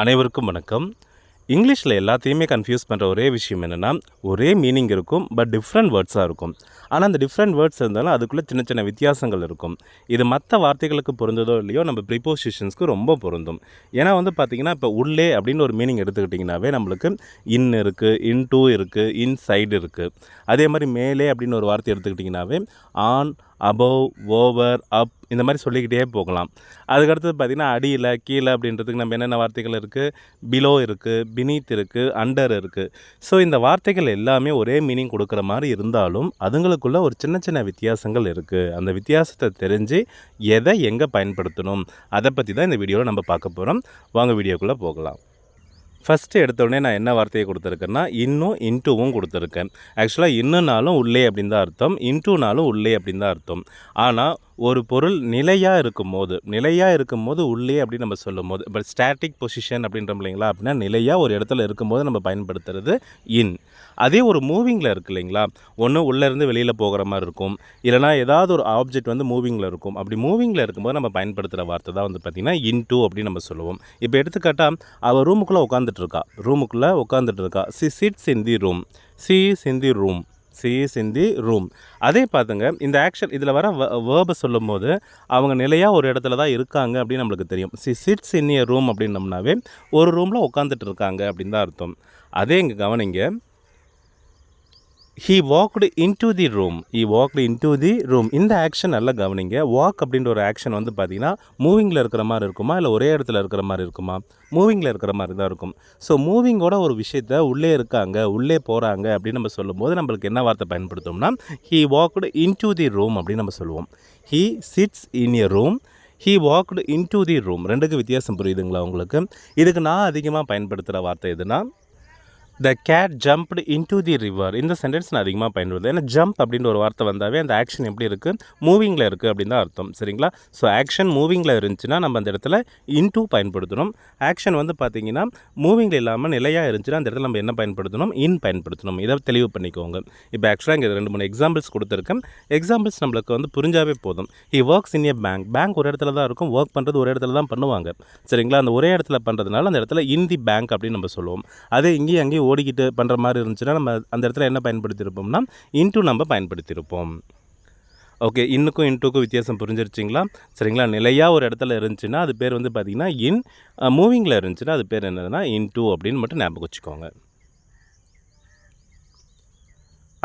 அனைவருக்கும் வணக்கம். இங்கிலீஷில் எல்லாத்தையுமே கன்ஃபியூஸ் பண்ணுற ஒரே விஷயம் என்னென்னா ஒரே மீனிங் இருக்கும் பட் டிஃப்ரெண்ட் வேர்ட்ஸாக இருக்கும். ஆனால் அந்த டிஃப்ரெண்ட் வேர்ட்ஸ் இருந்தாலும் அதுக்குள்ளே சின்ன சின்ன வித்தியாசங்கள் இருக்கும். இது மற்ற வார்த்தைகளுக்கு பொருந்ததோ இல்லையோ நம்ம ப்ரிப்போசிஷன்ஸ்க்கு ரொம்ப பொருந்தும். ஏன்னா வந்து பார்த்திங்கன்னா இப்போ உள்ளே அப்படின்னு ஒரு மீனிங் எடுத்துக்கிட்டிங்கனாவே நம்மளுக்கு இன் இருக்குது இன் டூ இருக்குது இன் சைடு இருக்குது அதே மாதிரி மேலே அப்படின்னு ஒரு வார்த்தை எடுத்துக்கிட்டிங்கனாவே ஆன் அபவ் ஓவர் அப் இந்த மாதிரி சொல்லிக்கிட்டே போகலாம். அதுக்கடுத்தது பார்த்திங்கன்னா அடியில் கீழே அப்படின்றதுக்கு நம்ம என்னென்ன வார்த்தைகள் இருக்குது பிலோ இருக்குது பினீத் இருக்குது அண்டர் இருக்குது ஸோ இந்த வார்த்தைகள் எல்லாமே ஒரே மீனிங் கொடுக்குற மாதிரி இருந்தாலும் அதுங்களுக்குள்ள ஒரு சின்ன சின்ன வித்தியாசங்கள் இருக்குது அந்த வித்தியாசத்தை தெரிஞ்சு எதை எங்கே பயன்படுத்தணும்? அதை பற்றி தான் இந்த வீடியோவில் நம்ம பார்க்க போகிறோம் வாங்க வீடியோக்குள்ளே போகலாம். ஃபஸ்ட்டு எடுத்தோடனே நான் என்ன வார்த்தையை கொடுத்துருக்கேன்னா இன்னும் இன்டூவும் கொடுத்துருக்கேன். ஆக்சுவலாக இன்னுனாலும் உள்ளே அப்படின்னு தான் அர்த்தம் இன்ட்டுனாலும் உள்ளே அப்படின்னு தான் அர்த்தம். ஆனால் ஒரு பொருள் நிலையாக இருக்கும்போது நிலையாக இருக்கும்போது உள்ளே அப்படின்னு நம்ம சொல்லும் போது இப்போ ஸ்டாட்டிக் பொசிஷன் அப்படின்றோம் இல்லைங்களா? அப்படின்னா நிலையாக ஒரு இடத்துல இருக்கும்போது நம்ம பயன்படுத்துறது இன் அதே ஒரு மூவிங்கில் இருக்குது இல்லைங்களா? ஒன்று உள்ளேருந்து வெளியில் போகிற மாதிரி இருக்கும். இல்லைனா ஏதாவது ஒரு ஆப்ஜெக்ட் வந்து மூவிங்கில் இருக்கும். அப்படி மூவிங்கில் இருக்கும்போது நம்ம பயன்படுத்துகிற வார்த்தை தான் வந்து பார்த்திங்கன்னா இன் டூ அப்படின்னு நம்ம சொல்லுவோம். இப்போ எடுத்துக்காட்டால் அவள் ரூமுக்குள்ளே உட்காந்துட்டு இருக்கா. ரூமுக்குள்ளே உட்காந்துட்டு இருக்கா. She sits in the room she is in the room she is in the room. அதே பார்த்துங்க இந்த ஆக்ஷன் இதில் வர வேர்பை சொல்லும் போது அவங்க நிலையாக ஒரு இடத்துல தான் இருக்காங்க அப்படின்னு நம்மளுக்கு தெரியும். She sits in a room அப்படின்னம்னாவே ஒரு ரூமில் உட்காந்துட்டு இருக்காங்க அப்படின்னு தான் அர்த்தம். அதே இங்கே கவனிங்க he walked into the room he walked into the room இந்த ஆக்ஷன் நல்லா கவனிங்க. வாக் அப்படின்ற ஒரு ஆக்ஷன் வந்து பார்த்தீங்கன்னா மூவிங்கில் இருக்கிற மாதிரி இருக்குமா? இல்லை ஒரே இடத்துல இருக்கிற மாதிரி இருக்குமா? மூவிங்கில் இருக்கிற மாதிரி தான் இருக்கும். ஸோ மூவிங்கோட ஒரு விஷயத்த உள்ளே இருக்காங்க உள்ளே போகிறாங்க அப்படின்னு நம்ம சொல்லும்போது நம்மளுக்கு என்ன வார்த்தை பயன்படுத்தோம்னா he walked into the room அப்படின்னு நம்ம சொல்லுவோம். He sits in a room he walked into the room ரெண்டுக்கு வித்தியாசம் புரியுதுங்களா உங்களுக்கு? இதுக்கு நான் அதிகமாக பயன்படுத்துகிற வார்த்தை எதுனா the cat jumped into the river இந்த சென்டென்ஸ் நான் அதிகமாக பயன்படுது ஏன்னா ஜம்ப் அப்படின்ற ஒரு வார்த்தை வந்தாவே அந்த ஆக்ஷன் எப்படி இருக்குது மூவிங்கில் இருக்குது அப்படின்னு தான் அர்த்தம். சரிங்களா? ஸோ ஆக்ஷன் மூவிங்கில் இருந்துச்சுன்னா நம்ம அந்த இடத்துல இன்டூ பயன்படுத்தணும். ஆக்ஷன் வந்து பார்த்திங்கன்னா மூவிங்கில் இல்லாமல் நிலையாக இருந்துச்சுன்னா அந்த இடத்துல நம்ம என்ன பயன்படுத்தணும்? இன் பயன்படுத்தணும். இதை தெளிவு பண்ணிக்கோங்க. இப்போ ஆக்சுவலாக இங்கே ரெண்டு மூணு எக்ஸாம்பிள்ஸ் கொடுத்துருக்கேன். எக்ஸாம்பிள்ஸ் நம்மளுக்கு வந்து புரிஞ்சாவே போதும். He works in a bank bank ஒரு இடத்துல தான் இருக்கும். ஒர்க் பண்ணுறது ஒரு இடத்துல தான் பண்ணுவாங்க. சரிங்களா? அந்த ஒரே இடத்துல பண்ணுறதுனால அந்த இடத்துல இன் தி பேங்க் அப்படின்னு நம்ம சொல்லுவோம். அதே இங்கேயும் அங்கேயும் ஓடிக்கிட்டு பண்ணுற மாதிரி இருந்துச்சுன்னா நம்ம அந்த இடத்துல என்ன பயன்படுத்தியிருப்போம்னா இன்டூ நம்ம பயன்படுத்தியிருப்போம். ஓகே இன்னுக்கும் இன்டூக்கும் வித்தியாசம் புரிஞ்சிருச்சிங்களா? சரிங்களா? நிலையாக ஒரு இடத்துல இருந்துச்சுன்னா அது பேர் வந்து பார்த்திங்கன்னா இன் மூவிங்கில் இருந்துச்சுன்னா அது பேர் என்னதுன்னா இன்டூ அப்படின்னு மட்டும் ஞாபகம் வச்சுக்கோங்க.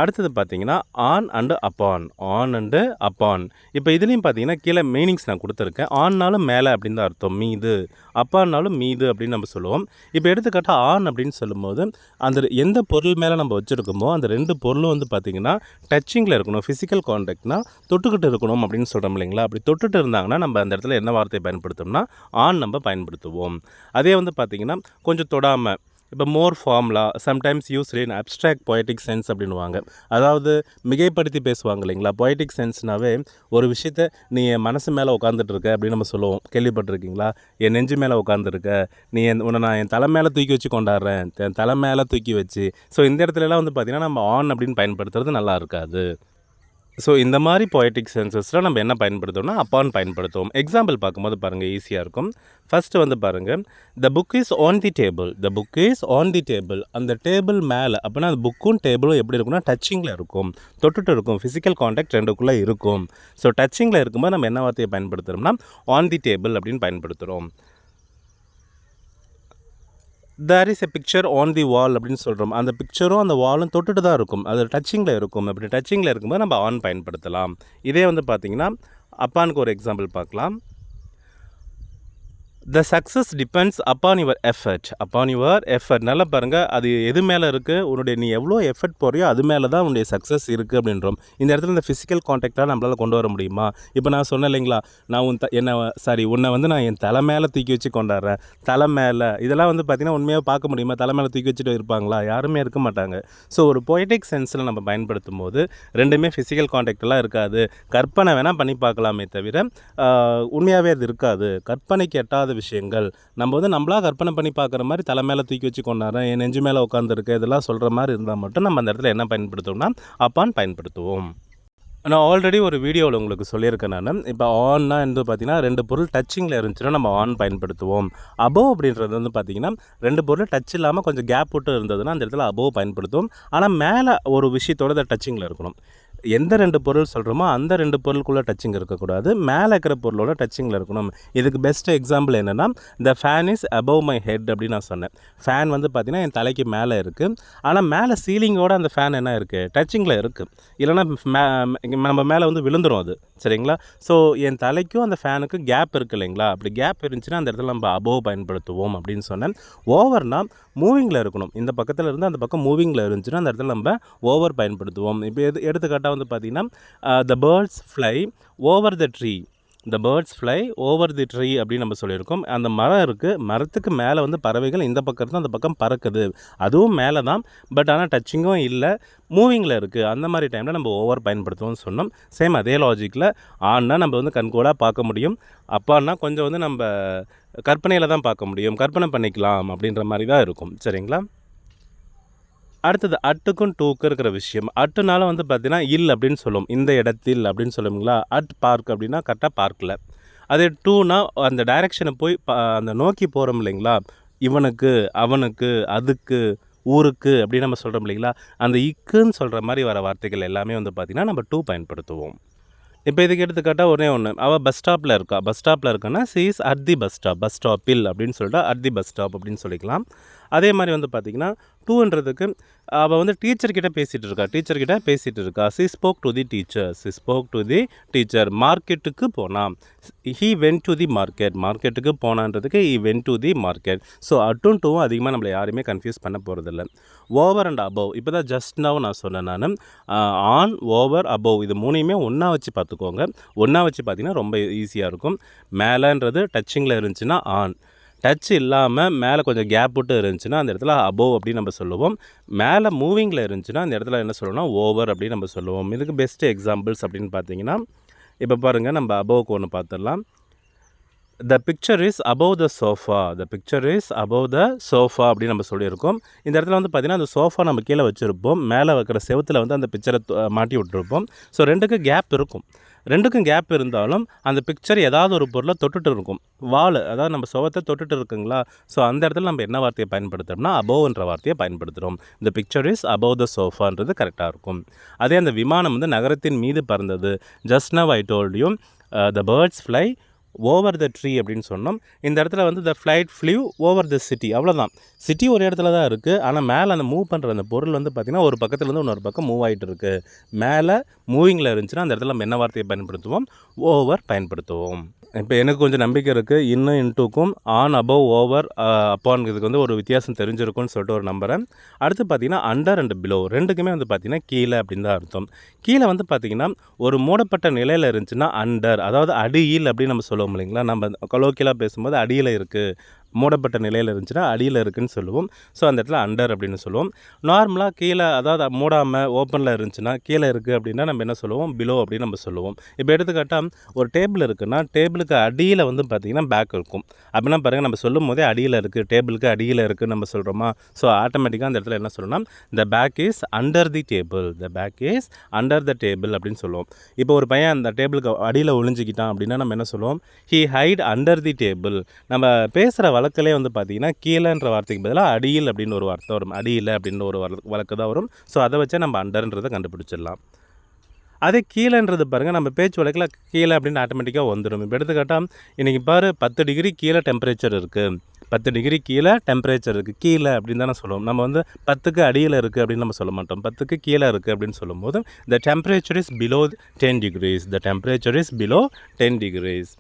அடுத்தது பார்த்தீங்கன்னா on and upon. On and upon. இப்போ இதுலேயும் பார்த்தீங்கன்னா கீழே மீனிங்ஸ் நான் கொடுத்துருக்கேன். ஆன்னாலும் மேலே அப்படின்னு தான் அர்த்தம். மீது. அப்பான்னாலும் மீது அப்படின்னு நம்ம சொல்லுவோம். இப்போ எடுத்துக்காட்டால் ஆன் அப்படின்னு சொல்லும்போது அந்த எந்த பொருள் மேலே நம்ம வச்சுருக்கோமோ அந்த ரெண்டு பொருளும் வந்து பார்த்திங்கன்னா டச்சிங்கில் இருக்கணும். ஃபிசிக்கல் கான்டாக்ட்னா தொட்டுக்கிட்டு இருக்கணும் அப்படின்னு சொல்கிறோம் இல்லைங்களா? அப்படி தொட்டுட்டு இருந்தாங்கன்னா நம்ம அந்த இடத்துல என்ன வார்த்தையை பயன்படுத்தோம்னா ஆன் நம்ம பயன்படுத்துவோம். அதே வந்து பார்த்திங்கன்னா கொஞ்சம் தொடாமல் இப்போ more formula sometimes use in abstract poetic sense அப்படின்வாங்க அதாவது மிகைப்படுத்தி பேசுவாங்க இல்லைங்களா? பொயட்டிக் சென்ஸ்னாவே ஒரு விஷயத்த நீ என் மனசு மேலே உட்காந்துட்டு இருக்க அப்படின்னு நம்ம சொல்லுவோம். கேள்விப்பட்டிருக்கீங்களா? என் நெஞ்சு மேலே உட்காந்துருக்க நீ என் உன்னை நான் என் தலை மேலே தூக்கி வச்சு கொண்டாடுறேன். என் தலை மேலே தூக்கி வச்சு. ஸோ இந்த இடத்துலலாம் வந்து பார்த்திங்கன்னா நம்ம ஆன் அப்படின்னு பயன்படுத்துறது நல்லா இருக்காது. ஸோ இந்த மாதிரி பொயட்டிக் சென்சஸில் நம்ம என்ன பயன்படுத்தோம்னா அப்பான் பயன்படுத்துவோம். எக்ஸாம்பிள் பார்க்கும்போது பாருங்கள் ஈஸியாக இருக்கும். ஃபஸ்ட்டு வந்து பாருங்கள் the book is on the table the book is on the table அந்த டேபிள் மேலே அப்படின்னா அந்த புக்கும் டேபிளும் எப்படி இருக்கும்னா டச்சிங்கில் இருக்கும். தொட்டுட்டு இருக்கும். ஃபிசிக்கல் காண்டாக்ட் ரெண்டுக்குள்ளே இருக்கும். ஸோ டச்சிங்கில் இருக்கும்போது நம்ம என்ன வார்த்தையை பயன்படுத்துகிறோம்னா ஆன் தி டேபிள் அப்படின்னு பயன்படுத்துகிறோம் there is a picture on the wall அப்படின்னு சொல்கிறோம் அந்த பிக்சரும் அந்த வாலும் தொட்டுட்டு தான் இருக்கும். அது டச்சிங்கில் இருக்கும். அப்படி டச்சிங்கில் இருக்கும்போது நம்ம ஆன் பயன்படுத்தலாம். இதே வந்து பார்த்திங்கன்னா அப்பானுக்கு ஒரு எக்ஸாம்பிள் பார்க்கலாம். The success depends upon your effort upon your effort நல்லா பாருங்கள் அது எது மேலே இருக்குது உன்னுடைய நீ எவ்வளோ எஃபர்ட் போறியோ அது மேலே தான் உன்னுடைய சக்ஸஸ் இருக்குது அப்படின்றோம். இந்த இடத்துல இந்த ஃபிசிக்கல் காண்டாக்டாக நம்மளால் கொண்டு வர முடியுமா? இப்போ நான் சொன்னேன் இல்லைங்களா? நான் உன் த என்ன சாரி உன்னை வந்து நான் என் தலை மேலே தூக்கி வச்சு கொண்டாடுறேன். தலை மேலே. இதெல்லாம் வந்து பார்த்திங்கன்னா உண்மையாக பார்க்க முடியுமா? தலை மேலே தூக்கி வச்சுட்டு இருப்பாங்களா? யாருமே இருக்க மாட்டாங்க. ஸோ ஒரு பொய்டிக் சென்ஸில் நம்ம பயன்படுத்தும் போது ரெண்டுமே ஃபிசிக்கல் காண்டாக்டெல்லாம் இருக்காது. கற்பனை வேணால் பண்ணி பார்க்கலாமே தவிர உண்மையாகவே அது இருக்காது. கற்பனைக்கு எட்டாத விஷயங்கள். நம்ம வந்து நம்மளா கற்பனை பண்ணி பார்க்குற மாதிரி தலை மேலே தூக்கி வச்சு கொண்டாடுறேன் என் நெஞ்சு மேலே உட்காந்துருக்கு இதெல்லாம் சொல்கிற மாதிரி இருந்தால் மட்டும் நம்ம அந்த இடத்துல என்ன பயன்படுத்துவோம்னா அப்பான் பயன்படுத்துவோம். நான் ஆல்ரெடி ஒரு வீடியோவில் உங்களுக்கு சொல்லியிருக்கேன் நான். இப்போ ஆன்னா வந்து பார்த்தீங்கன்னா ரெண்டு பொருள் டச்சிங்கில் இருந்துச்சுன்னா நம்ம ஆன் பயன்படுத்துவோம். அபோவ் அப்படின்றது வந்து பார்த்தீங்கன்னா ரெண்டு பொருள் டச் இல்லாமல் கொஞ்சம் கேப் விட்டு இருந்ததுன்னா அந்த இடத்துல அபோவ் பயன்படுத்துவோம். ஆனால் மேலே ஒரு விஷயத்தோட டச்சிங்கில் இருக்கணும். எந்த ரெண்டு பொருள் சொல்கிறோமோ அந்த ரெண்டு பொருளுக்குள்ளே டச்சிங் இருக்கக்கூடாது. மேலே இருக்கிற பொருளோட டச்சிங்கில் இருக்கணும். இதுக்கு பெஸ்ட் எக்ஸாம்பிள் என்னென்னா இந்த fan is above my head அப்படின்னு நான் சொன்னேன். ஃபேன் வந்து பார்த்திங்கன்னா என் தலைக்கு மேலே இருக்குது ஆனால் மேலே சீலிங்கோட அந்த ஃபேன் என்ன இருக்குது டச்சிங்கில் இருக்குது இல்லைன்னா மே நம்ம மேலே வந்து விழுந்துரும் அது. சரிங்களா? ஸோ என் தலைக்கும் அந்த ஃபேனுக்கும் கேப் இருக்குது இல்லைங்களா? அப்படி கேப் இருந்துச்சுன்னா அந்த இடத்துல நம்ம அபோவ் பயன்படுத்துவோம் அப்படின்னு சொன்னேன். ஓவர்னா மூவிங்கில் இருக்கணும். இந்த பக்கத்தில் இருந்து அந்த பக்கம் மூவிங்கில் இருந்துச்சுன்னா அந்த இடத்துல நம்ம ஓவர் பயன்படுத்துவோம். இப்போ எது எடுத்துக்காட்டாக வந்து பார்த்திங்கன்னா the birds fly over the tree the birds fly over the tree அப்படின்னு நம்ம சொல்லியிருக்கோம். அந்த மரம் இருக்குது மரத்துக்கு மேலே வந்து பறவைகள் இந்த பக்கம் இருந்து அந்த பக்கம் பறக்குது. அதுவும் மேலே தான். பட் ஆனால் டச்சிங்கும் இல்லை. மூவிங்கில் இருக்குது அந்த மாதிரி டைமில் நம்ம ஓவர் பயன்படுத்துவோம்னு சொன்னோம். சேம் அதே லாஜிக்கில் ஆன்னா நம்ம வந்து கண்கூடாக பார்க்க முடியும். அப்பான்னா கொஞ்சம் வந்து நம்ம கற்பனையில் தான் பார்க்க முடியும். கற்பனை பண்ணிக்கலாம் அப்படின்ற மாதிரி தான் இருக்கும். சரிங்களா? அடுத்தது அட்டுக்கும் டூக்கு இருக்கிற விஷயம். அட்டுனால வந்து பார்த்தீங்கன்னா இல் அப்படின்னு சொல்லுவோம். இந்த இடத்தில் அப்படின்னு சொல்லுவீங்களா? அட் பார்க் அப்படின்னா கரெக்டாக பார்க்கில் அதே டூனா அந்த டைரெக்ஷனை போய் ப- அந்த நோக்கி போகிறோம் இல்லைங்களா? இவனுக்கு அவனுக்கு அதுக்கு ஊருக்கு அப்படின்னு நம்ம சொல்கிறோம் இல்லைங்களா? அந்த இக்குன்னு சொல்கிற மாதிரி வர வார்த்தைகள் எல்லாமே வந்து பார்த்திங்கன்னா நம்ம டூ பயன்படுத்துவோம். இப்போ இதுக்கு எடுத்துக்காட்டால் ஒரே ஒன்று அவள் பஸ் ஸ்டாப்பில் இருக்கா. பஸ் ஸ்டாப்பில் இருக்கான்னா she's at the bus stop bus ஸ்டாப்பில் அப்படின்னு சொல்லிட்டு அட் தி பஸ் ஸ்டாப் அப்படின்னு சொல்லிக்கலாம். அதே மாதிரி வந்து பார்த்திங்கன்னா டூன்றதுக்கு அவள் வந்து டீச்சர்கிட்ட பேசிகிட்டு இருக்கா. டீச்சர்கிட்ட பேசிகிட்டு இருக்கா. She spoke to the teacher she spoke to the teacher மார்க்கெட்டுக்கு போனான் he went to the market மார்க்கெட்டுக்கு போனான்றதுக்கு he went to the market so அட்டும் டூவும் அதிகமாக நம்மளை யாருமே கன்ஃபியூஸ் பண்ண போகிறதில்ல ஓவர் அண்ட் அபவ் இப்போ தான் ஜஸ்ட் நான் சொன்னேன் நான். ஆன் ஓவர் அபவ் இது மூணையுமே ஒன்றா வச்சு பார்த்துக்கோங்க. ஒன்றா வச்சு பார்த்தீங்கன்னா ரொம்ப ஈஸியாக இருக்கும். மேலேன்றது டச்சிங்கில் இருந்துச்சுன்னா ஆன் டச் இல்லாமல் மேலே கொஞ்சம் கேப் விட்டு இருந்துச்சுன்னா அந்த இடத்துல அபோவ் அப்படின்னு நம்ம சொல்லுவோம். மேலே மூவிங்கில் இருந்துச்சுன்னா அந்த இடத்துல என்ன சொல்லணும்னா ஓவர் அப்படின்னு நம்ம சொல்லுவோம். இதுக்கு பெஸ்ட் எக்ஸாம்பிள்ஸ் அப்படின்னு பார்த்தீங்கன்னா இப்போ பாருங்கள் நம்ம அபோவுக்கு ஒன்று பார்த்துடலாம். The picture is above the sofa the picture is above the sofa அப்படின்னு நம்ம சொல்லியிருக்கோம். இந்த இடத்துல வந்து பார்த்திங்கன்னா அந்த சோஃபா நம்ம கீழே வச்சுருப்போம். மேலே வைக்கிற செவத்தில் வந்து அந்த பிக்சரை மாட்டி விட்டுருப்போம். ஸோ ரெண்டுக்கு கேப் இருக்கும். ரெண்டுக்கும் கேப் இருந்தாலும் அந்த பிக்சர் ஏதாவது ஒரு பொருளை தொட்டுட்டு இருக்கும். வால் அதாவது நம்ம சுவத்தை தொட்டுட்டு இருக்குங்களா? ஸோ அந்த இடத்துல நம்ம என்ன வார்த்தையை பயன்படுத்துறோம்னா அபோவ்ன்ற வார்த்தையை பயன்படுத்துகிறோம் இந்த பிக்சர் இஸ் அபோவ் த சோஃபான்றது கரெக்டாக இருக்கும். அதே அந்த விமானம் வந்து நகரத்தின் மீது பறந்தது. Just now I டோல்டியும் the birds fly over the tree அப்படின்னு சொன்னோம். இந்த இடத்துல வந்து the flight flew over the city அவ்வளோதான் சிட்டி ஒரு இடத்துல தான் இருக்குது ஆனால் மேலே அந்த மூவ் பண்ணுற அந்த பொருள் வந்து பார்த்திங்கன்னா ஒரு பக்கத்துலேருந்து இன்னொரு பக்கம் மூவ் ஆகிட்டு இருக்குது மேலே மூவிங்கில் இருந்துச்சுன்னா அந்த இடத்துல நம்ம என்ன வார்த்தையை பயன்படுத்துவோம்? ஓவர் பயன்படுத்துவோம். இப்போ எனக்கு கொஞ்சம் நம்பிக்கை இருக்குது இன்னும் இன்ட்டுக்கும் ஆன் அபவ் ஓவர் அப்பான் இதுக்கு வந்து ஒரு வித்தியாசம் தெரிஞ்சிருக்கும்னு சொல்லிட்டு ஒரு நம்புகிறேன் அடுத்து பார்த்தீங்கன்னா அண்டர் அண்ட் பிலோ ரெண்டுக்குமே வந்து பார்த்தீங்கன்னா கீழே அப்படின்னு தான் அர்த்தம். கீழே வந்து பார்த்தீங்கன்னா ஒரு மூடப்பட்ட நிலையில் இருந்துச்சுன்னா அண்டர் அதாவது அடியில் அப்படின்னு நம்ம சொல்லுவோம் இல்லைங்களா? நம்ம கொலோக்கியலாக பேசும்போது அடியில் இருக்குது மூடப்பட்ட நிலையில் இருந்துச்சுன்னா அடியில் இருக்குன்னு சொல்லுவோம். ஸோ அந்த இடத்துல அண்டர் அப்படின்னு சொல்லுவோம். நார்மலாக கீழே அதாவது மூடாமல் ஓப்பனில் இருந்துச்சுன்னா கீழே இருக்குது அப்படின்னா நம்ம என்ன சொல்லுவோம்? பிலோ அப்படின்னு நம்ம சொல்லுவோம். இப்போ எடுத்துக்காட்டால் ஒரு டேபிள் இருக்குன்னா டேபிளுக்கு அடியில் வந்து பார்த்திங்கன்னா பேக் இருக்கும். அப்படின்னா பாருங்கள் நம்ம சொல்லும் போதே அடியில் இருக்குது டேபிளுக்கு அடியில் இருக்குது நம்ம சொல்கிறோமா ஸோ ஆட்டோமேட்டிக்காக அந்த இடத்துல என்ன சொல்லணும்னா the bag is under the table the bag is under the table அப்படின்னு சொல்லுவோம். இப்போ ஒரு பையன் அந்த டேபிளுக்கு அடியில் ஒழிஞ்சிக்கிட்டான் அப்படின்னா நம்ம என்ன சொல்லுவோம்? He hide under the table நம்ம பேசுகிற வழக்கிலே வந்து பார்த்திங்கன்னா கீழேன்ற வார்த்தைக்கு பதிலாக அடியில் அப்படின்னு ஒரு வார்த்தை வரும். அடியில் அப்படின்னு ஒரு வழ- வழக்கு தான் வரும். ஸோ அதை வச்சே நம்ம அண்டர்ன்றதை கண்டுபிடிச்சிடலாம். அதே கீழேன்றது பாருங்கள் நம்ம பேச்சு வழக்கில் கீழே அப்படின்னு ஆட்டோமேட்டிக்காக வந்துடும் இப்போ எடுத்துக்காட்டால் இன்றைக்கி பாரு பத்து டிகிரி கீழே டெம்பரேச்சர் இருக்குது பத்து டிகிரி கீழே டெம்பரேச்சர் இருக்குது கீழே அப்படின்னு தானே சொல்லுவோம். நம்ம வந்து பத்துக்கு அடியில் இருக்குது அப்படின்னு நம்ம சொல்ல மாட்டோம். பத்துக்கு கீழே இருக்குது அப்படின்னு சொல்லும்போது the temperature is below ten degrees the temperature is below ten degrees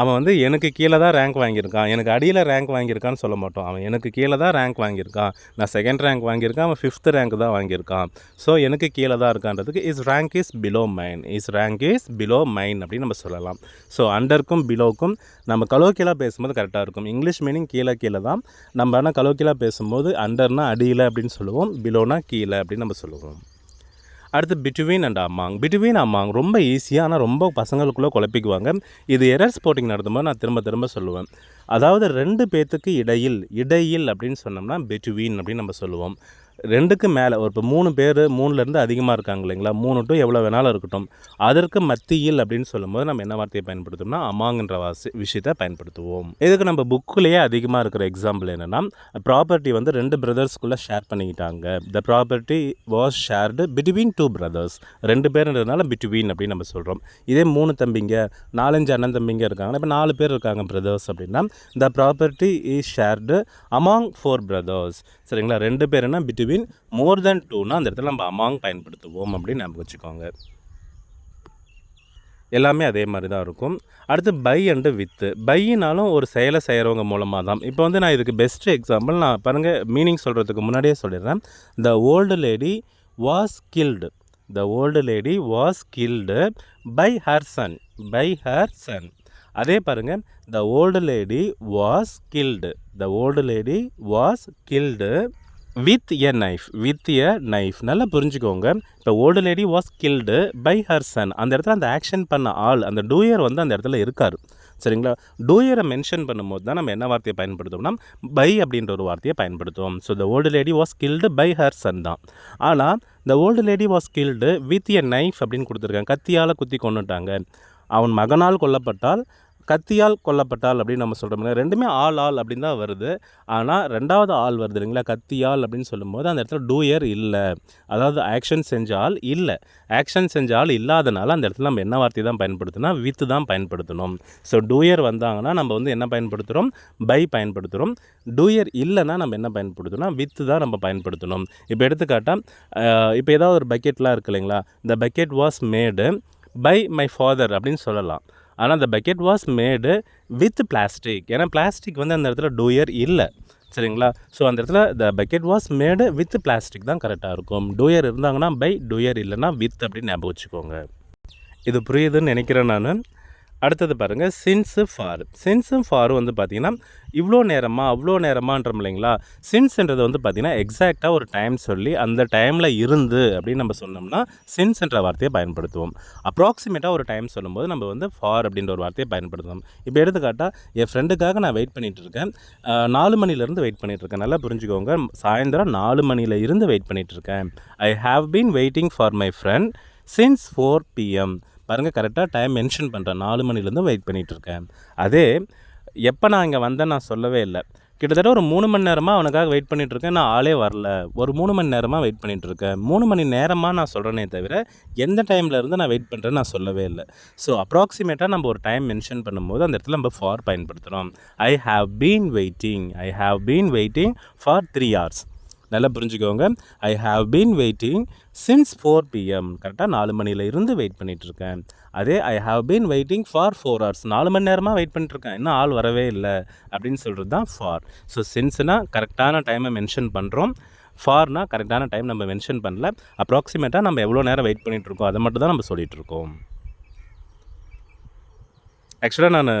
அவன் வந்து எனக்கு கீழே தான் ரேங்க் வாங்கியிருக்கான். எனக்கு அடியில் ரேங்க் வாங்கியிருக்கான்னு சொல்ல மாட்டோம். அவன் எனக்கு கீழே தான் ரேங்க் வாங்கியிருக்கான். நான் செகண்ட் ரேங்க் வாங்கியிருக்கான். அவன் ஃபிஃப்த் ரேங்க் தான் வாங்கியிருக்கான். ஸோ எனக்கு கீழே தான் இருக்கான்றதுக்கு his rank is below mine his rank is below mine அப்படின்னு நம்ம சொல்லலாம். ஸோ அண்டருக்கும் பிலோக்கும் நம்ம கலோக்கியலாக பேசும்போது கரெக்டாக இருக்கும். இங்கிலீஷ் மீனிங் கீழே கீழே தான். நம்ம ஆனால் கலோக்கியலாக பேசும்போது அண்டர்னா அடியில் அப்படின்னு சொல்லுவோம். பிலோனா கீழே அப்படின்னு நம்ம சொல்லுவோம். அடுத்து between and among between among ரொம்ப ஈஸியாக ஆனால் ரொம்ப பசங்களுக்குள்ளே குழப்பிக்குவாங்க. இது எரர் ஸ்போர்ட்டிங் நடத்தும்போது நான் திரும்ப திரும்ப சொல்லுவேன். அதாவது ரெண்டு பேர்த்துக்கு இடையில் இடையில் அப்படின்னு சொன்னோம்னா பிட்வீன் அப்படின்னு நம்ம சொல்லுவோம். ரெண்டுக்கு மேலே ஒரு இப்போ மூணு பேர் மூணுலேருந்து அதிகமாக இருக்காங்க இல்லைங்களா? மூணு டு எவ்வளோ வேணாலும் இருக்கட்டும். அதற்கு மத்தியில் அப்படின்னு சொல்லும்போது நம்ம என்ன வார்த்தையை பயன்படுத்தோம்னா அமாங்கன்ற வாசி விஷயத்தை பயன்படுத்துவோம். இதுக்கு நம்ம புக்குலேயே அதிகமாக இருக்கிற எக்ஸாம்பிள் என்னென்னா ப்ராப்பர்ட்டி வந்து ரெண்டு பிரதர்ஸ்குள்ளே ஷேர் பண்ணிக்கிட்டாங்க. The property was shared between two brothers ரெண்டு பேருன்றதுனால பிட்வீன் அப்படின்னு நம்ம சொல்கிறோம் இதே மூணு தம்பிங்க நாலஞ்சு அண்ணன் தம்பிங்க இருக்காங்க இப்போ நாலு பேர் இருக்காங்க பிரதர்ஸ் அப்படின்னா the property is shared among four brothers சரிங்களா? ரெண்டு பேருனா பிட்வீன் மோர் தென் டூனா அந்த இடத்துல நம்ம அமாங் பயன்படுத்துவோம் அப்படின்னு நம்ம வச்சுக்கோங்க. எல்லாமே அதே மாதிரி தான் இருக்கும். அடுத்து பை அண்டு வித்து பையினாலும் ஒரு செயலை செய்கிறவங்க மூலமாக தான். இப்போ வந்து நான் இதுக்கு பெஸ்ட்டு எக்ஸாம்பிள் நான் பாருங்கள் மீனிங் சொல்கிறதுக்கு முன்னாடியே சொல்லிடுறேன். The old lady was killed the old lady was killed by her son by her son அதே பாருங்கள் the old lady was killed the old lady was killed with a knife with a knife நல்லா புரிஞ்சுக்கோங்க. இப்போ old lady was killed by her son அந்த இடத்துல அந்த action பண்ண ஆள் அந்த டூயர் வந்து அந்த இடத்துல இருக்கார். சரிங்களா? டூயரை மென்ஷன் பண்ணும்போது தான் நம்ம என்ன வார்த்தையை பயன்படுத்துவோம்னா பை அப்படின்ற ஒரு வார்த்தையை பயன்படுத்துவோம். So the old lady was killed by her son தான். ஆனால் the old lady was killed with a knife அப்படின்னு கொடுத்துருக்காங்க. கத்தியால் குத்தி கொண்டுட்டாங்க அவன் மகனால் கொல்லப்பட்டால் கத்தியால் கொல்லப்பட்டால் அப்படின்னு நம்ம சொல்கிறோம் ரெண்டுமே ஆள் ஆள் அப்படின்னு தான் வருது. ஆனால் ரெண்டாவது ஆள் வருது இல்லைங்களா? கத்தியால் அப்படின்னு சொல்லும்போது அந்த இடத்துல டூயர் இல்லை. அதாவது ஆக்ஷன் செஞ்ச ஆள் இல்லை. ஆக்ஷன் செஞ்ச ஆள் இல்லாதனால அந்த இடத்துல நம்ம என்ன வார்த்தை தான் பயன்படுத்தினா வித்து தான் பயன்படுத்தணும். ஸோ டூயர் வந்தாங்கன்னா நம்ம வந்து என்ன பயன்படுத்துகிறோம் பை பயன்படுத்துகிறோம் டூயர் இல்லைன்னா நம்ம என்ன பயன்படுத்தணும் வித்து தான் நம்ம பயன்படுத்தணும். இப்போ எடுத்துக்காட்டால் இப்போ ஏதாவது ஒரு பக்கெட்லாம் இருக்கு இல்லைங்களா? இந்த bucket was made by my father அப்படின்னு சொல்லலாம். ஆனால் அந்த bucket was made with plastic ஏன்னா பிளாஸ்டிக் வந்து அந்த இடத்துல டூயர் இல்லை. சரிங்களா? ஸோ அந்த இடத்துல the bucket was made with plastic தான் கரெக்டாக இருக்கும். டூயர் இருந்தாங்கன்னா பை டூயர் இல்லைன்னா வித் அப்படின்னு ஞாபகம் வச்சுக்கோங்க. இது புரியுதுன்னு நினைக்கிறேன் நான். அடுத்தது பாருங்கள் சின்ஸு ஃபார் சின்ஸும் ஃபாரும் வந்து பார்த்திங்கன்னா இவ்வளோ நேரமாக அவ்வளோ நேரமான்றோம் இல்லைங்களா? சின்ஸ்ன்றது வந்து பார்த்திங்கன்னா எக்ஸாக்டாக ஒரு டைம் சொல்லி அந்த டைமில் இருந்து அப்படின்னு நம்ம சொன்னோம்னா சின்ஸ்ன்ற வார்த்தையை பயன்படுத்துவோம். அப்ராக்சிமேட்டாக ஒரு டைம் சொல்லும்போது நம்ம வந்து ஃபார் அப்படின்ற ஒரு வார்த்தையை பயன்படுத்துவோம். இப்போ எடுத்துக்காட்டால் என் ஃப்ரெண்டுக்காக நான் வெயிட் பண்ணிகிட்டு இருக்கேன். நாலு மணிலேருந்து வெயிட் பண்ணிகிட்டு இருக்கேன். நல்லா புரிஞ்சுக்கோங்க. சாயந்தரம் நாலு மணியில் இருந்து வெயிட் பண்ணிகிட்டு இருக்கேன். I have been waiting for my friend since four PM பாருங்கள் கரெக்டாக டைம் மென்ஷன் பண்ணுறேன் நாலு மணிலேருந்து வெயிட் பண்ணிகிட்டு இருக்கேன் அதே எப்போ நான் இங்கே வந்தேன் நான் சொல்லவே இல்லை. கிட்டத்தட்ட ஒரு மூணு மணி நேரமாக அவனுக்காக வெயிட் பண்ணிகிட்ருக்கேன் இருக்கேன் நான் ஆளே வரல. ஒரு மூணு மணி நேரமாக வெயிட் பண்ணிகிட்ருக்கேன் மூணு மணி நேரமாக நான் சொல்கிறேனே தவிர எந்த டைமில் இருந்து நான் வெயிட் பண்ணுறேன்னு நான் சொல்லவே இல்லை. ஸோ அப்ராக்சிமேட்டாக நம்ம ஒரு டைம் மென்ஷன் பண்ணும்போது அந்த இடத்துல நம்ம ஃபார் பயன்படுத்துகிறோம் I have been waiting I have been waiting for three hours நல்லா புரிஞ்சுக்கோங்க. I have been waiting since four PM கரெக்டாக நாலு மணியில் இருந்து வெயிட் பண்ணிகிட்ருக்கேன் அதே I have been waiting for four hours நாலு மணி நேரமாக வெயிட் பண்ணிட்டுருக்கேன். இன்னும் ஆள் வரவே இல்லை. அப்படின்னு சொல்கிறது தான் ஃபார் ஸோ சின்ஸ்னால் கரெக்டான டைமை மென்ஷன் பண்ணுறோம் ஃபார்னா கரெக்டான டைம் நம்ம மென்ஷன் பண்ணல. அப்ராக்சிமேட்டாக நம்ம எவ்வளோ நேரம் வெயிட் பண்ணிகிட்ருக்கோம் இருக்கோம் அதை மட்டும் தான் நம்ம சொல்லிகிட்ருக்கோம் இருக்கோம் ஆக்சுவலாக நான்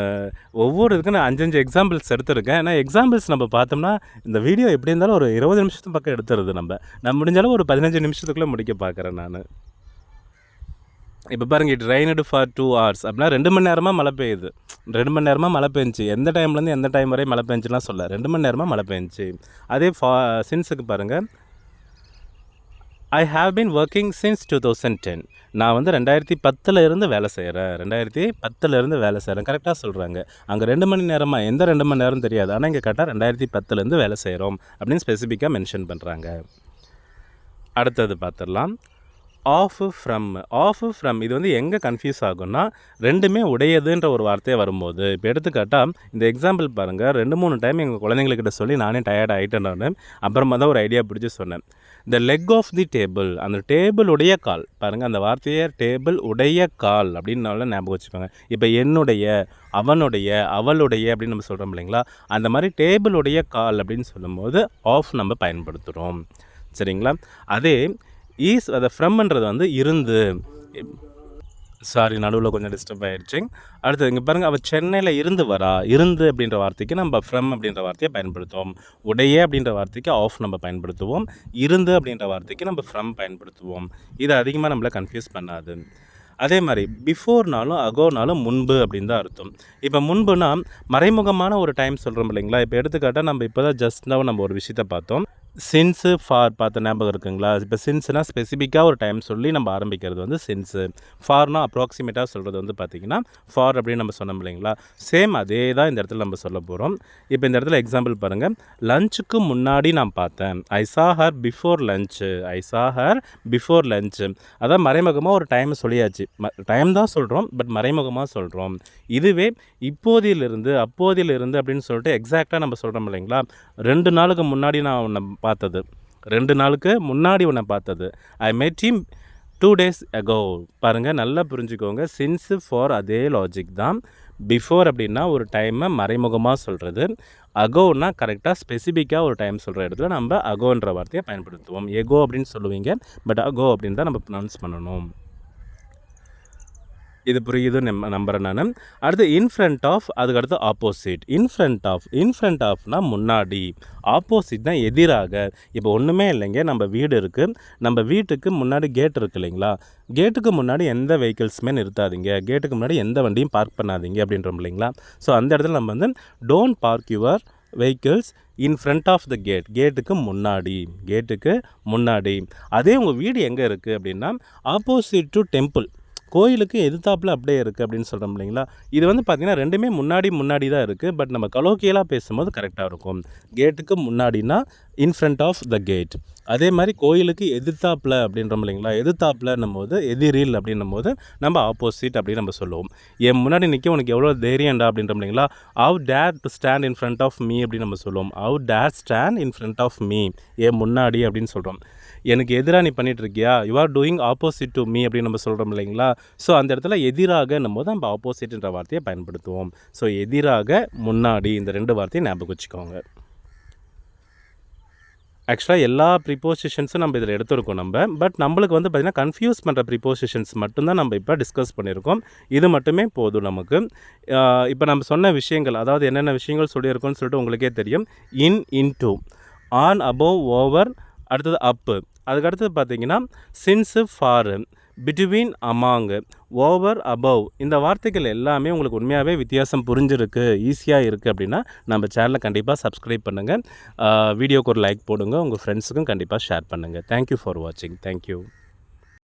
ஒவ்வொரு இதுக்கும் நான் அஞ்சஞ்சு எக்ஸாம்பிள்ஸ் எடுத்திருக்கேன். ஏன்னா எக்ஸாம்பிள்ஸ் நம்ம பார்த்தோம்னா இந்த வீடியோ எப்படி இருந்தாலும் ஒரு இருபது நிமிஷத்துக்கு பக்கம் எடுத்துருது நம்ம. நான் முடிஞ்சாலும் ஒரு பதினஞ்சு நிமிஷத்துக்குள்ளே முடிக்க பார்க்குறேன் நான். இப்போ பாருங்க it rained for two hours அப்படின்னா ரெண்டு மணி நேரமாக மழை பெய்யுது. ரெண்டு மணி நேரமாக மழை பெஞ்சுச்சு எந்த டைம்லேருந்து எந்த டைம் வரை மழை பெஞ்சுலாம் சொல்ல. ரெண்டு மணி நேரமாக மழை பெஞ்சு. அதே ஃபா சின்ஸுக்கு பாருங்கள் I have been working since two thousand ten நான் வந்து ரெண்டாயிரத்தி பத்தில் இருந்து வேலை செய்கிறேன் ரெண்டாயிரத்தி பத்தில் இருந்து வேலை செய்கிறேன் கரெக்டாக சொல்கிறாங்க அங்கே ரெண்டு மணி நேரமாக எந்த ரெண்டு மணி நேரம் தெரியாது. ஆனால் இங்கே கரெக்டாக ரெண்டாயிரத்தி பத்துலேருந்து வேலை செய்கிறோம் அப்படின்னு ஸ்பெசிஃபிக்காக மென்ஷன் பண்ணுறாங்க அடுத்தது பார்த்துடலாம் ஆஃப் ஃப்ரம் ஆஃப் ஃப்ரம் இது வந்து எங்கே கன்ஃபியூஸ் ஆகும்னா ரெண்டுமே உடையதுன்ற ஒரு வார்த்தையே வரும்போது இப்போ எடுத்துக்காட்டால் இந்த எக்ஸாம்பிள் பாருங்கள் ரெண்டு மூணு டைம் எங்கள் குழந்தைங்கக்கிட்ட சொல்லி நானே டயர்ட் ஆகிட்டேன் அப்புறமா தான் ஒரு ஐடியா பிடிச்சி சொன்னேன். The leg of the table அந்த டேபிள் உடைய கால். பாருங்கள் அந்த வார்த்தையை டேபிள் உடைய கால் அப்படின்னால ஞாபகம் வச்சுப்பாங்க இப்போ என்னுடைய அவனுடைய அவளுடைய அப்படின்னு நம்ம சொல்கிறோம் இல்லைங்களா? அந்த மாதிரி டேபிள் உடைய கால் அப்படின்னு சொல்லும்போது ஆஃப் நம்ம பயன்படுத்துகிறோம் சரிங்களா? அதே ஈஸ் அதை ஃப்ரம்ன்றது வந்து இருந்து. சாரி நடுவில் கொஞ்சம் டிஸ்டர்ப் ஆயிடுச்சு அடுத்தது இங்கே பாருங்கள் அவள் சென்னையில் இருந்து வரா. இருந்து அப்படின்ற வார்த்தைக்கு நம்ம ஃப்ரம் அப்படின்ற வார்த்தையை பயன்படுத்துவோம். உடைய அப்படின்ற வார்த்தைக்கு ஆஃப் நம்ம பயன்படுத்துவோம். இருந்து அப்படின்ற வார்த்தைக்கு நம்ம ஃப்ரம் பயன்படுத்துவோம். இது அதிகமாக நம்மளை கன்ஃபியூஸ் பண்ணாது. அதே மாதிரி பிஃபோர்னாலும் அகோனாலும் முன்பு அப்படின்னு தான் அர்த்தம். இப்போ முன்புனா மறைமுகமான ஒரு டைம் சொல்கிறோம் இல்லைங்களா? இப்போ எடுத்துக்காட்டால் நம்ம இப்போ தான் ஜஸ்ட் நம்ம ஒரு விஷயத்தை பார்த்தோம். சின்ஸு ஃபார் பார்த்த ஞாபகம் இருக்குங்களா? இப்போ சின்ஸ்னால் ஸ்பெசிஃபிக்காக ஒரு டைம் சொல்லி நம்ம ஆரம்பிக்கிறது வந்து சின்ஸு ஃபார்னா அப்ராக்சிமேட்டாக சொல்கிறது வந்து பார்த்திங்கன்னா ஃபார் அப்படின்னு நம்ம சொன்னோம் இல்லைங்களா? சேம் அதே தான் இந்த இடத்துல நம்ம சொல்ல போகிறோம் இப்போ இந்த இடத்துல எக்ஸாம்பிள் பாருங்கள் லஞ்சுக்கு முன்னாடி நான் பார்த்தேன். ஐ சா ஹர் பிஃபோர் லஞ்சு ஐ சா ஹர் பிஃபோர் லஞ்சு அதான் மறைமுகமாக ஒரு டைம் சொல்லியாச்சு. டைம் தான் சொல்கிறோம் பட் மறைமுகமாக சொல்கிறோம் இதுவே இப்போதிலிருந்து அப்போதிலிருந்து அப்படின்னு சொல்லிட்டு எக்ஸாக்டாக நம்ம சொல்கிறோம் இல்லைங்களா? ரெண்டு நாளுக்கு முன்னாடி நான் உன்னை பார்த்தது. ரெண்டு நாளுக்கு முன்னாடி உன்னை பார்த்தது. I met him two days ago பாருங்கள் நல்லா புரிஞ்சுக்கோங்க. சின்ஸ் ஃபார் அதே லாஜிக் தான். பிஃபோர் அப்படின்னா ஒரு டைமை மறைமுகமாக சொல்கிறது அகோன்னா கரெக்டாக ஸ்பெசிஃபிக்காக ஒரு டைம் சொல்கிற இடத்துல நம்ம அகோன்ற வார்த்தையை பயன்படுத்துவோம். எகோ அப்படின்னு சொல்லுவீங்க. பட் அகோ அப்படின்னு தான் நம்ம ப்ரொனவுன்ஸ் பண்ணணும். இது புரியுது நம்ம நம்புகிறேன் நான். அடுத்து இன் ஃப்ரண்ட் ஆஃப் அதுக்கு அடுத்து opposite in front of in front ஆஃப்னா முன்னாடி. ஆப்போசிட்னா எதிராக. இப்போ ஒன்றுமே இல்லைங்க நம்ம வீடு இருக்குது நம்ம வீட்டுக்கு முன்னாடி கேட் இருக்குது இல்லைங்களா? கேட்டுக்கு முன்னாடி எந்த வெஹிக்கிள்ஸுமே நிறுத்தாதீங்க. கேட்டுக்கு முன்னாடி எந்த வண்டியும் பார்க் பண்ணாதீங்க அப்படின்றோம் இல்லைங்களா? ஸோ அந்த இடத்துல நம்ம வந்து don't park your vehicles in front of the gate கேட்டுக்கு முன்னாடி. கேட்டுக்கு முன்னாடி. அதே உங்கள் வீடு எங்கே இருக்குது அப்படின்னா ஆப்போசிட் டு டெம்பிள் கோயிலுக்கு எதிர்த்தாப்புல அப்படியே இருக்குது அப்படின்னு சொல்கிறோம் இல்லைங்களா? இது வந்து பார்த்திங்கன்னா ரெண்டுமே முன்னாடி முன்னாடி தான் இருக்குது பட் நம்ம கலோக்கியலாக பேசும்போது கரெக்டாக இருக்கும். கேட்டுக்கு முன்னாடினா in front of the gate அதே மாதிரி கோயிலுக்கு எதிர்த்தாப்பில் அப்படின்றோம் இல்லைங்களா? எதிர்த்தாப்பில்னும் போது எதிரில் அப்படின்னும் போது நம்ம ஆப்போசிட் அப்படின்னு நம்ம சொல்லுவோம். என் முன்னாடி நிற்க உனக்கு எவ்வளோ தைரியம்டா அப்படின்றோம் இல்லைங்களா? How dare to stand in front of me அப்படின்னு நம்ம சொல்லுவோம். How dare stand in front of me என் முன்னாடி அப்படின்னு சொல்கிறோம் எனக்கு எதிராக நீ பண்ணிட்டு இருக்கியா you are doing opposite to me அப்படின்னு நம்ம சொல்கிறோம் இல்லைங்களா? ஸோ அந்த இடத்துல எதிராக நம்ம போது நம்ம ஆப்போசிட்ன்ற வார்த்தையை பயன்படுத்துவோம். ஸோ எதிராக முன்னாடி இந்த ரெண்டு வார்த்தையை ஞாபகம் வச்சுக்கோங்க. ஆக்சுவலாக எல்லா ப்ரிப்போசிஷன்ஸும் நம்ம இதில் எடுத்திருக்கோம் நம்ம. பட் நம்மளுக்கு வந்து பார்த்திங்கன்னா கன்ஃபியூஸ் பண்ணுற ப்ரிப்போசிஷன்ஸ் மட்டும்தான் நம்ம இப்போ டிஸ்கஸ் பண்ணியிருக்கோம். இது மட்டுமே போதும் நமக்கு. இப்போ நம்ம சொன்ன விஷயங்கள் அதாவது என்னென்ன விஷயங்கள் சொல்லியிருக்கோம்னு சொல்லிட்டு உங்களுக்கே தெரியும். In into on above over அடுத்தது அப்பு அதுக்கு அடுத்தது பார்த்தீங்கன்னா since for between among over above இந்த வார்த்தைகள் எல்லாமே உங்களுக்கு உண்மையாகவே வித்தியாசம் புரிஞ்சிருக்கு ஈஸியாக இருக்குது அப்படின்னா நம்ம சேனலை கண்டிப்பாக சப்ஸ்கிரைப் பண்ணுங்கள் வீடியோக்கு ஒரு லைக் போடுங்க உங்கள் ஃப்ரெண்ட்ஸுக்கும் கண்டிப்பாக ஷேர் பண்ணுங்கள் தேங்க்யூ ஃபார் வாட்சிங் தேங்க்யூ